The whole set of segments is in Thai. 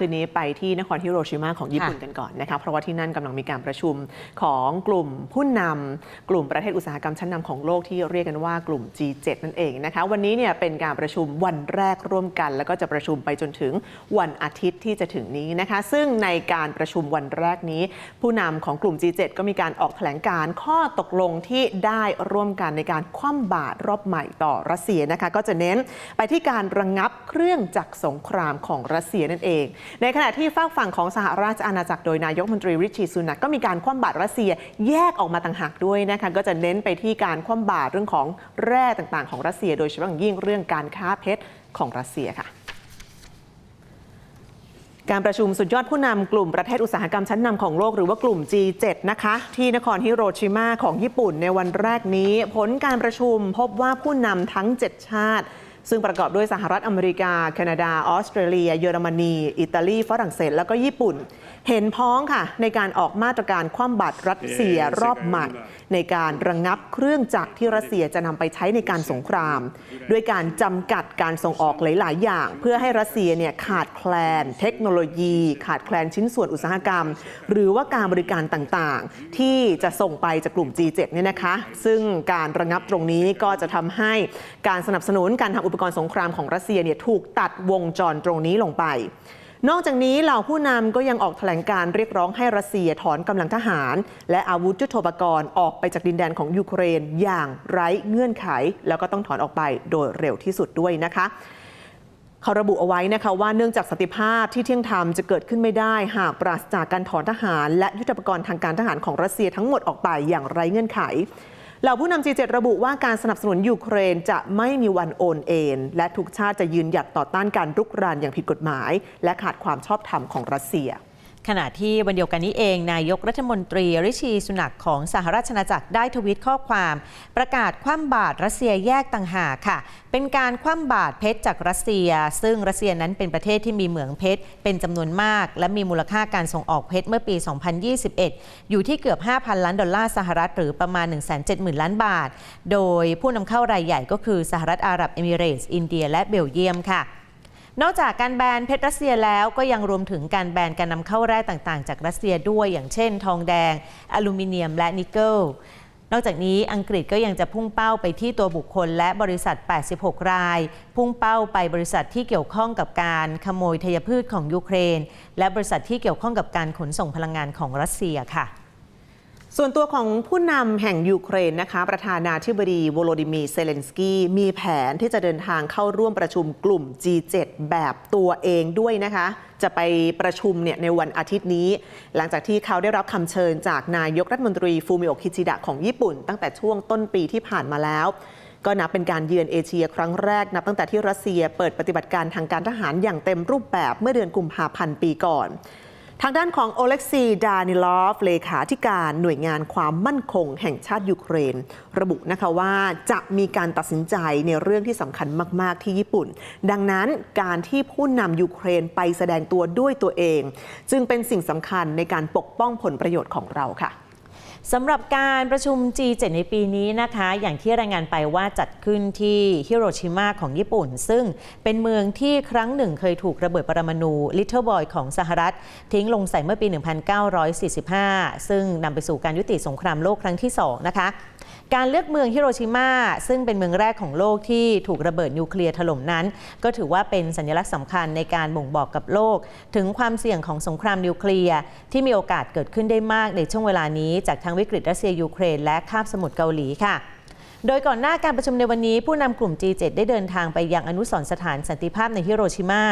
คืนนี้ไปที่นครฮิโรชิมาของญี่ปุ่นกันก่อนนะคะเพราะว่าที่นั่นกำลังมีการประชุมของกลุ่มผู้นำกลุ่มประเทศอุตสาหกรรมชั้นนำของโลกที่เรียกกันว่ากลุ่ม G7 นั่นเองนะคะวันนี้เนี่ยเป็นการประชุมวันแรกร่วมกัน แล้วก็จะประชุมไปจนถึงวันอาทิตย์ที่จะถึงนี้นะคะซึ่งในการประชุมวันแรกนี้ ผู้นำของกลุ่ม G7 ก็มีการออกแถลงการข้อตกลงที่ได้ร่วมกันในการคว่ำบาตรรอบใหม่ต่อรัสเซียนะคะก็จะเน้นไปที่การระงงับเครื่องจักรสงครามของรัสเซียนั่นเองในขณะที่ฝากฝั่งของสหราชอาณาจักรโดยนายกมนตรีริชีสุนักก็มีการคว่ำบาตรรัสเซียแยกออกมาต่างหากด้วยนะคะก็จะเน้นไปที่การคว่ำบาตรเรื่องของแร่ต่างๆของรัสเซีย โดยเฉพาะอย่างยิ่งเรื่องการค้าเพชรของรัสเซียค่ะการประชุมสุดยอดผู้นำกลุ่มประเทศอุตสาหกรรมชั้นนำของโลกหรือว่ากลุ่ม G7 นะคะ ที่นครฮิโรชิมาของญี่ปุ่นในวันแรกนี้ ผลการประชุมพบว่าผู้นำทั้ง 7 ชาติ ซึ่งประกอบด้วยสหรัฐอเมริกา แคนาดา ออสเตรเลีย เยอรมนี อิตาลี ฝรั่งเศส แล้วก็ญี่ปุ่น เห็นพ้องค่ะในการออกมาตรการคว่ำบาตรรัสเซียรอบใหม่ ในการระงงับเครื่องจักรที่รัสเซียจะนำไปใช้ในการสงคราม ด้วยการจำกัดการส่งออกหลาย ๆ อย่าง เพื่อให้รัสเซียเนี่ยขาดแคลน เทคโนโลยี ขาดแคลนชิ้นส่วนอุตสาหกรรม หรือว่าการบริการต่าง ๆ ที่จะส่งไปจากกลุ่ม G7 เนี่ยนะคะ ซึ่งการระงับตรงนี้ก็จะทำให้การสนับสนุนการทำอุปกรณ์สงครามของรัสเซียเนี่ยถูกตัดวงจรตรงนี้ลงไป นอกจากนี้เหล่าผู้นำก็ยังออกแถลงการเรียกร้องให้รัสเซียถอนกำลังทหาร และอาวุธยุทโธปกรณ์ออกไปจากดินแดนของยูเครนอย่างไร้เงื่อนไข แล้วก็ต้องถอนออกไปโดยเร็วที่สุดด้วยนะคะเขาระบุเอาไว้นะคะว่าเนื่องจากสันติภาพที่เที่ยงธรรมจะเกิดขึ้นไม่ได้ หากปราศจากการถอนทหาร และยุทธปกรณ์ทางการทหารของรัสเซียทั้งหมดออกไปอย่างไร้เงื่อนไข เหล่าผู้นำ G7 ระบุว่าการสนับสนุนยูเครนจะไม่มีวันโอนเอ็นและทุกชาติจะยืนหยัดต่อต้านการรุกรานอย่างผิดกฎหมาย และขาดความชอบธรรมของรัสเซีย ขณะที่วันเดียวกันนี้เอง นายกรัฐมนตรีริชีสุนักของสหราชอาณาจักรได้ทวิตข้อความ ประกาศคว่ำบาตรรัสเซียแยกต่างหากค่ะ เป็นการคว่ำบาตรเพชรจากรัสเซีย ซึ่งรัสเซียนั้นเป็นประเทศที่มีเหมืองเพชรเป็นจำนวนมาก และมีมูลค่าการส่งออกเพชรเมื่อปี 2021 อยู่ที่เกือบ 5,000 ล้านดอลลาร์สหรัฐหรือประมาณ 170,000 ล้านบาท โดยผู้นำเข้ารายใหญ่ก็คือสหรัฐอาหรับเอมิเรตส์ อินเดีย และเบลเยียมค่ะ นอกจากการแบนเพชรรัสเซียแล้วก็ยังรวมถึงการแบนการนำเข้าแร่ต่างๆ จากรัสเซียด้วยอย่างเช่น ทองแดง อลูมิเนียม และนิกเกิลนอกจากนี้อังกฤษก็ยังจะพุ่งเป้าไปที่ตัวบุคคลและบริษัท 86 ราย พุ่งเป้าไปบริษัทที่เกี่ยวข้องกับการขโมยทยพืชของยูเครน และบริษัทที่เกี่ยวข้องกับการขนส่งพลังงานของรัสเซียค่ะ ส่วนตัวของผู้นำแห่งยูเครนนะคะ ประธานาธิบดีโวโลดิมีเซเลนสกี้มีแผนที่จะเดินทางเข้าร่วมประชุมกลุ่ม G7 แบบตัวเองด้วยนะคะ จะไปประชุมเนี่ยในวันอาทิตย์นี้ หลังจากที่เขาได้รับคำเชิญจากนายกรัฐมนตรีฟูมิโอคิชิดะของญี่ปุ่น ตั้งแต่ช่วงต้นปีที่ผ่านมาแล้ว ก็นับเป็นการเยือนเอเชียครั้งแรกนับตั้งแต่ที่รัสเซียเปิดปฏิบัติการทางการทหารอย่างเต็มรูปแบบเมื่อเดือนกุมภาพันธ์ปีก่อน ทางด้านของโอเล็กซีดานิลอฟเลขาธิการหน่วยงานความมั่นคงแห่งชาติยูเครน ระบุนะคะว่าจะมีการตัดสินใจในเรื่องที่สำคัญมาก ๆ ที่ญี่ปุ่น ดังนั้นการที่ผู้นำยูเครนไปแสดงตัวด้วยตัวเอง จึงเป็นสิ่งสำคัญในการปกป้องผลประโยชน์ของเราค่ะ สำหรับการประชุม G7 ในปีนี้นะคะ อย่างที่รายงานไปว่าจัดขึ้นที่ฮิโรชิมาของญี่ปุ่น ซึ่งเป็นเมืองที่ครั้งหนึ่งเคยถูกระเบิดปรมาณู Little Boy ของสหรัฐ ทิ้งลงใส่เมื่อปี 1945 ซึ่งนำไปสู่การยุติสงครามโลกครั้งที่ 2 นะคะการเลือกเมืองฮิโรชิมาซึ่งเป็นเมืองแรกของโลกที่ถูกระเบิดนิวเคลียร์ถล่มนั้น ก็ถือว่าเป็นสัญลักษณ์สำคัญในการบ่งบอกกับโลก ถึงความเสี่ยงของสงครามนิวเคลียร์ที่มีโอกาสเกิดขึ้นได้มากในช่วงเวลานี้จากทั้งวิกฤตรัสเซียยูเครน และคาบสมุทรเกาหลีค่ะ โดยก่อนหน้าการประชุมในวันนี้ผู้นำกลุ่ม G7 ได้เดินทางไปยังอนุสรณ์สถานสันติภาพในฮิโรชิมา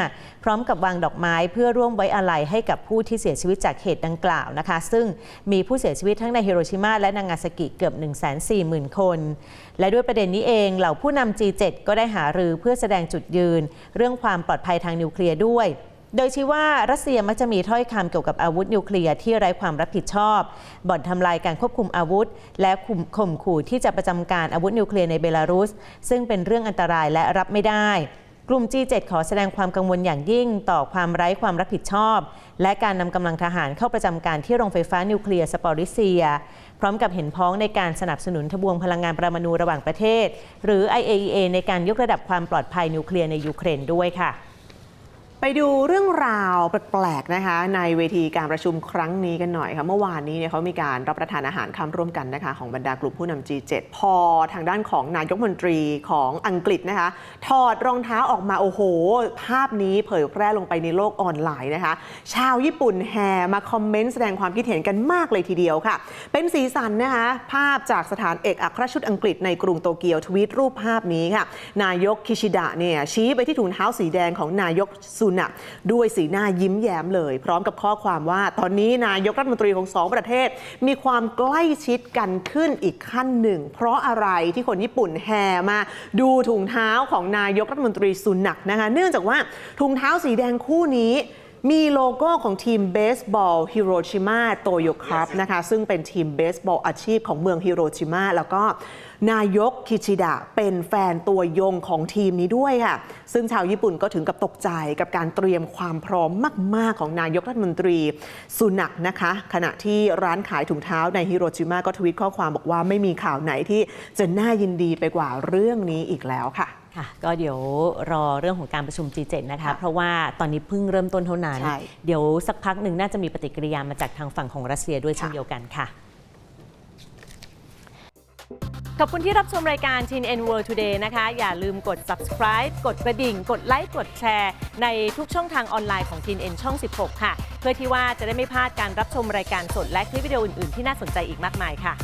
พร้อมกับวางดอกไม้เพื่อร่วมไว้อาลัยให้กับผู้ที่เสียชีวิตจากเหตุดังกล่าวนะคะ ซึ่งมีผู้เสียชีวิตทั้งในฮิโรชิมาและนางาซากิเกือบ 140,000 คน และด้วยประเด็นนี้เองเหล่าผู้นำ G7 ก็ได้หารือเพื่อแสดงจุดยืน เรื่องความปลอดภัยทางนิวเคลียร์ด้วย โดยชี้ว่ารัสเซียมักจะมีถ้อยคำเกี่ยวกับอาวุธนิวเคลียร์ที่ไร้ความรับผิดชอบ บ่อนทำลายการควบคุมอาวุธ และข่มขู่ที่จะประจำการอาวุธนิวเคลียร์ในเบลารุส ซึ่งเป็นเรื่องอันตรายและรับไม่ได้กลุ่ม G7 ขอแสดงความกังวลอย่างยิ่งต่อความไร้ความรับผิดชอบ และการนำกำลังทหารเข้าประจำการที่โรงไฟฟ้านิวเคลียร์สปอริเซีย พร้อมกับเห็นพ้องในการสนับสนุนทบวงพลังงานประมาณูระหว่างประเทศ หรือ IAEA ในการยกระดับความปลอดภัยนิวเคลียร์ในยูเครนด้วยค่ะ ไปดูเรื่องราวแปลกๆนะคะ ในเวทีการประชุมครั้งนี้กันหน่อยค่ะเมื่อวานนี้เนี่ยเขามีการรับประทานอาหารค่ำร่วมกันนะคะของบรรดากลุ่มผู้นำ G7 พอทางด้านของนายกมนตรีของอังกฤษนะคะ ถอดรองเท้าออกมาโอ้โห ภาพนี้เผยแพร่ลงไปในโลกออนไลน์นะคะ ชาวญี่ปุ่นแห่มาคอมเมนต์แสดงความคิดเห็นกันมากเลยทีเดียวค่ะ เป็นสีสันนะคะภาพจากสถานเอกอัครราชทูตอังกฤษในกรุงโตเกียวทวีตรูปภาพนี้ค่ะนายกคิชิดะเนี่ยชี้ไปที่ถุงเท้าสีแดงของนายกซุนะด้วยสีหน้ายิ้มแย้มเลย พร้อมกับข้อความว่า ตอนนี้นายกรัฐมนตรีของสองประเทศ มีความใกล้ชิดกันขึ้นอีกขั้นหนึ่ง เพราะอะไรที่คนญี่ปุ่นแห่มาดูถุงเท้าของนายกรัฐมนตรีซุนักนะคะเนื่องจากว่าถุงเท้าสีแดงคู่นี้ มีโลโก้ของทีมเบสบอลฮิโรชิมาโตโยครับนะคะซึ่งเป็นทีมเบสบอลอาชีพของเมืองฮิโรชิมาแล้วก็นายกคิชิดะเป็นแฟนตัวยงของทีมนี้ด้วยค่ะ ซึ่งชาวญี่ปุ่นก็ถึงกับตกใจกับการเตรียมความพร้อมมาก ๆ ของนายกรัฐมนตรีสุนักนะคะ ขณะที่ร้านขายถุงเท้าในฮิโรชิมาก็ทวิตข้อความบอกว่าไม่มีข่าวไหนที่จะน่ายินดีไปกว่าเรื่องนี้อีกแล้วค่ะ ค่ะก็เดี๋ยวรอเรื่องของการประชุม G7 นะคะค่ะเพราะว่าตอนนี้เพิ่งเริ่มต้นเท่านั้น ใช่ เดี๋ยวสักพักหนึ่งน่าจะมีปฏิกิริยามาจากทางฝั่งของรัสเซียด้วยเช่นค่ะเดียวกันค่ะ ขอบคุณที่รับชมรายการ Tin N World Today นะคะ อย่าลืมกด subscribe กดกระดิ่ง กดไลค์ กดแชร์ ในทุกช่องทางออนไลน์ของ Tin N ช่อง 16 ค่ะ เพื่อที่ว่าจะได้ไม่พลาดการรับชมรายการสดและคลิปวิดีโออื่น ๆ ที่น่าสนใจอีกมากมายค่ะ